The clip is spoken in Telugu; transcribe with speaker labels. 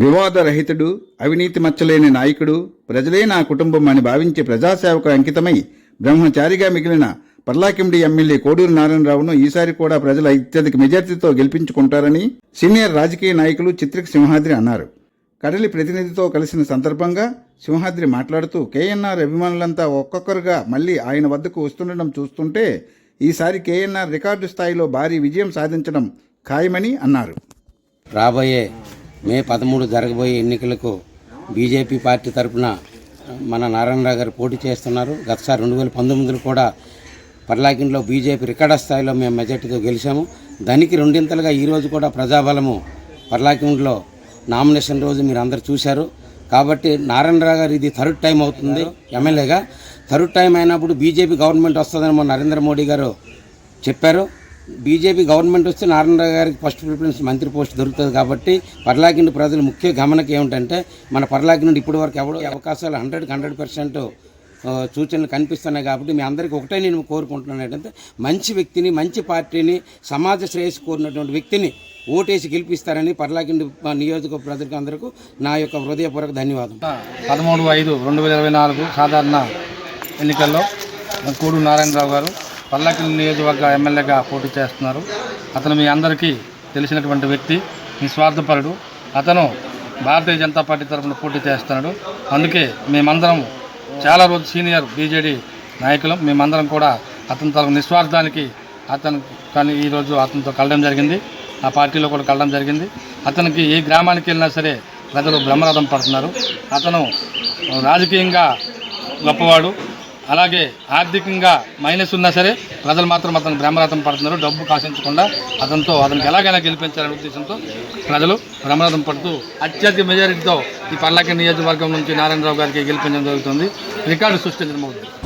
Speaker 1: వివాదరహితుడు అవినీతి మచ్చలేని నాయకుడు ప్రజలే నా కుటుంబం అని భావించే ప్రజాసేవకు అంకితమై బ్రహ్మచారిగా మిగిలిన పర్లాకిండి ఎమ్మెల్యే కోడూరు నారాయణరావును ఈసారి కూడా ప్రజల అత్యధిక మెజార్టీతో గెలిపించుకుంటారని సీనియర్ రాజకీయ నాయకులు చిత్రిక సింహాద్రి అన్నారు. కడలి ప్రతినిధితో కలిసిన సందర్భంగా సింహాద్రి మాట్లాడుతూ కేఎన్ఆర్ అభిమానులంతా ఒక్కొక్కరుగా మళ్ళీ ఆయన వద్దకు వస్తుండడం చూస్తుంటే ఈసారి కేఎన్ఆర్ రికార్డు స్థాయిలో భారీ విజయం సాధించడం ఖాయమని అన్నారు.
Speaker 2: రాబోయే మే పదమూడు జరగబోయే ఎన్నికలకు బీజేపీ పార్టీ తరఫున మన నారాయణరావు గారు పోటీ చేస్తున్నారు. గతసారి రెండు వేల పంతొమ్మిదిలో కూడా పర్లాకింట్లో బీజేపీ రికార్డ్ స్థాయిలో మేము మెజార్టీతో గెలిచాము. దానికి రెండింతలుగా ఈరోజు కూడా ప్రజాబలము పర్లాకింట్లో నామినేషన్ రోజు మీరు అందరు చూశారు. కాబట్టి నారాయణరావు గారు ఇది థర్డ్ టైం అవుతుంది ఎమ్మెల్యేగా. థర్డ్ టైం అయినప్పుడు బీజేపీ గవర్నమెంట్ వస్తుందని నరేంద్ర మోడీ గారు చెప్పారు. బీజేపీ గవర్నమెంట్ వస్తే నారాయణరావు గారికి ఫస్ట్ ప్రిఫరెన్స్ మంత్రి పోస్ట్ దొరుకుతుంది కాబట్టి పర్లాకిండి ప్రజలు ముఖ్య గమనక ఏమిటంటే మన పర్లాకి నుండి ఇప్పటి వరకు ఎవరు అవకాశాలు హండ్రెడ్కి హండ్రెడ్ పర్సెంట్ సూచనలు కనిపిస్తున్నాయి కాబట్టి మీ అందరికీ ఒకటే నేను కోరుకుంటున్నాను ఏంటంటే మంచి వ్యక్తిని మంచి పార్టీని సమాజ శ్రేయస్సు కోరినటువంటి వ్యక్తిని ఓటేసి గెలిపిస్తారని పర్లాకిండి నియోజక ప్రజలకు అందరికీ నా యొక్క హృదయపూర్వక ధన్యవాదం.
Speaker 3: పదమూడు ఐదు రెండు వేల ఇరవై నాలుగు సాధారణ ఎన్నికల్లో కూడు నారాయణరావు గారు పల్లకి నియోజకవర్గ ఎమ్మెల్యేగా పోటీ చేస్తున్నారు. అతను మీ అందరికీ తెలిసినటువంటి వ్యక్తి నిస్వార్థపరుడు. అతను భారతీయ జనతా పార్టీ తరఫున పోటీ చేస్తున్నాడు. అందుకే మేమందరం చాలా రోజు సీనియర్ బీజేడీ నాయకులం. మేమందరం కూడా అతని తరఫు నిస్వార్థానికి అతను కానీ ఈరోజు అతనితో కలడం జరిగింది. ఆ పార్టీలో కూడా కలడం జరిగింది. అతనికి ఏ గ్రామానికి వెళ్ళినా సరే ప్రజలు బ్రహ్మరథం పడుతున్నారు. అతను రాజకీయంగా గొప్పవాడు. అలాగే ఆర్థికంగా మైనస్ ఉన్నా సరే ప్రజలు మాత్రం అతను బ్రహ్మరథం పడుతున్నారు. డబ్బు కాసించకుండా అతనితో అతనికి ఎలాగైనా గెలిపించాలనే ఉద్దేశంతో ప్రజలు బ్రహ్మరథం పడుతూ అత్యధిక మెజారిటీతో ఈ పర్లాకి నియోజకవర్గం నుంచి నారాయణరావు గారికి గెలిపించడం జరుగుతుంది. రికార్డు సృష్టించడం అవుతుంది